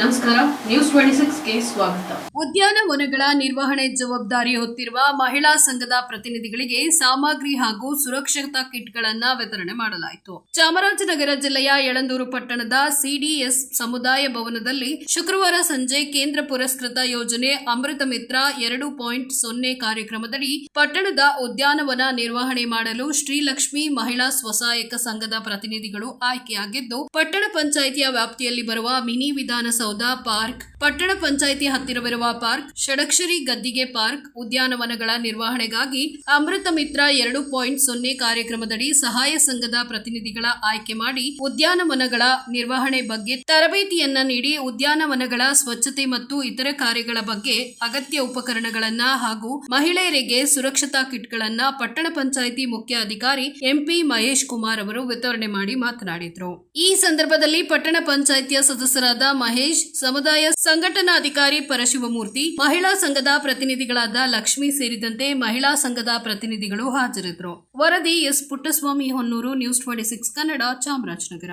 ನಮಸ್ಕಾರ news twenty ಸಿಕ್ಸ್ಗೆ ಸ್ವಾಗತ ಉದ್ಯಾನವನಗಳ ನಿರ್ವಹಣೆ ಜವಾಬ್ದಾರಿ ಹೊತ್ತಿರುವ ಮಹಿಳಾ ಸಂಘದ ಪ್ರತಿನಿಧಿಗಳಿಗೆ ಸಾಮಗ್ರಿ ಹಾಗೂ ಸುರಕ್ಷತಾ ಕಿಟ್ಗಳನ್ನ ವಿತರಣೆ ಮಾಡಲಾಯಿತು. ಚಾಮರಾಜನಗರ ಜಿಲ್ಲೆಯ ಯಳಂದೂರು ಪಟ್ಟಣದ ಸಿಡಿಎಸ್ ಸಮುದಾಯ ಭವನದಲ್ಲಿ ಶುಕ್ರವಾರ ಸಂಜೆ ಕೇಂದ್ರ ಪುರಸ್ಕೃತ ಯೋಜನೆ ಅಮೃತ ಮಿತ್ರ ಎರಡು ಪಾಯಿಂಟ್ ಸೊನ್ನೆ ಕಾರ್ಯಕ್ರಮದಡಿ ಪಟ್ಟಣದ ಉದ್ಯಾನವನ ನಿರ್ವಹಣೆ ಮಾಡಲು ಶ್ರೀಲಕ್ಷ್ಮಿ ಮಹಿಳಾ ಸ್ವಸಹಾಯಕ ಸಂಘದ ಪ್ರತಿನಿಧಿಗಳು ಆಯ್ಕೆಯಾಗಿದ್ದು, ಪಟ್ಟಣ ಪಂಚಾಯಿತಿಯ ವ್ಯಾಪ್ತಿಯಲ್ಲಿ ಬರುವ ಮಿನಿ ವಿಧಾನಸೌಧ ಪಾರ್ಕ್ ಪಟ್ಟಣ ಪಂಚಾಯಿತಿ ಹತ್ತಿರವಿರುವ ಪಾರ್ಕ್ ಷಡಕ್ಷರಿ ಗದ್ದಿಗೆ ಪಾರ್ಕ್ ಉದ್ಯಾನವನಗಳ ನಿರ್ವಹಣೆಗಾಗಿ ಅಮೃತ ಮಿತ್ರ ಎರಡು ಪಾಯಿಂಟ್ ಸೊನ್ನೆ ಕಾರ್ಯಕ್ರಮದಡಿ ಸಹಾಯ ಸಂಘದ ಪ್ರತಿನಿಧಿಗಳ ಆಯ್ಕೆ ಮಾಡಿ ಉದ್ಯಾನವನಗಳ ನಿರ್ವಹಣೆ ಬಗ್ಗೆ ತರಬೇತಿಯನ್ನ ನೀಡಿ ಉದ್ಯಾನವನಗಳ ಸ್ವಚ್ಛತೆ ಮತ್ತು ಇತರ ಕಾರ್ಯಗಳ ಬಗ್ಗೆ ಅಗತ್ಯ ಉಪಕರಣಗಳನ್ನ ಹಾಗೂ ಮಹಿಳೆಯರಿಗೆ ಸುರಕ್ಷತಾ ಕಿಟ್ಗಳನ್ನ ಪಟ್ಟಣ ಪಂಚಾಯಿತಿ ಮುಖ್ಯ ಅಧಿಕಾರಿ ಎಂಪಿ ಮಹೇಶ್ ಕುಮಾರ್ ಅವರು ವಿತರಣೆ ಮಾಡಿ ಮಾತನಾಡಿದರು. ಈ ಸಂದರ್ಭದಲ್ಲಿ ಪಟ್ಟಣ ಪಂಚಾಯಿತಿಯ ಸದಸ್ಯರಾದ ಮಹೇಶ್, ಸಮುದಾಯ ಸಂಘಟನಾಧಿಕಾರಿ ಪರಶಿವಮೂರ್ತಿ, ಮಹಿಳಾ ಸಂಘದ ಪ್ರತಿನಿಧಿಗಳಾದ ಲಕ್ಷ್ಮಿ ಸೇರಿದಂತೆ ಮಹಿಳಾ ಸಂಘದ ಪ್ರತಿನಿಧಿಗಳು ಹಾಜರಿದ್ದರು. ವರದಿ S Puttaswamy Honnur, news twenty six Kannada, Chamarajanagar.